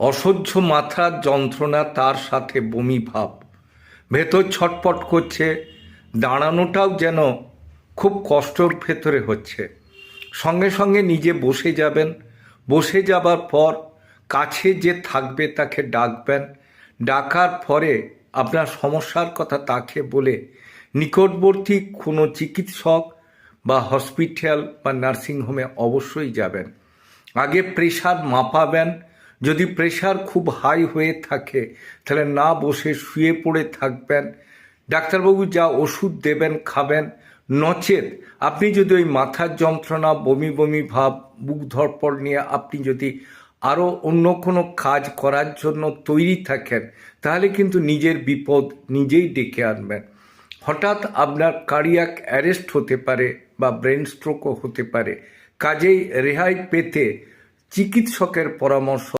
অসহ্য মাথার যন্ত্রণা তার সাথে বমি ভাব। ভেতর ছটপট করছে, দাঁড়ানোটাও যেন খুব কষ্টর ভেতরে হচ্ছে। সঙ্গে সঙ্গে নিজে বসে যাবেন। বসে যাবার পর কাছে যে থাকবে তাকে ডাকবেন। ডাকার পরে আপনার সমস্যার কথা তাকে বলে নিকটবর্তী কোনো চিকিৎসক বা হসপিটাল বা নার্সিংহোমে অবশ্যই যাবেন। আগে প্রেশার মাপাবেন যদি প্রেশার খুব হাই হয়ে থাকে, তাহলে না বসে শুয়ে পড়ে থাকবেন। ডাক্তারবাবু যা ওষুধ দেবেন, খাবেন, নচেত আপনি যদি ওই মাথার যন্ত্রণা, বমি বমি ভাব, বুক ধরপড় নিয়ে আপনি যদি আরও অন্য কোনো কাজ করার জন্য তৈরি থাকেন, তাহলে কিন্তু নিজের বিপদ নিজেই ডেকে আনবেন। হঠাৎ আপনার কার্ডিয়াক অ্যারেস্ট হতে পারে বা ব্রেন স্ট্রোকও হতে পারে। কাজেই রেহাই পেতে চিকিৎসকের পরামর্শ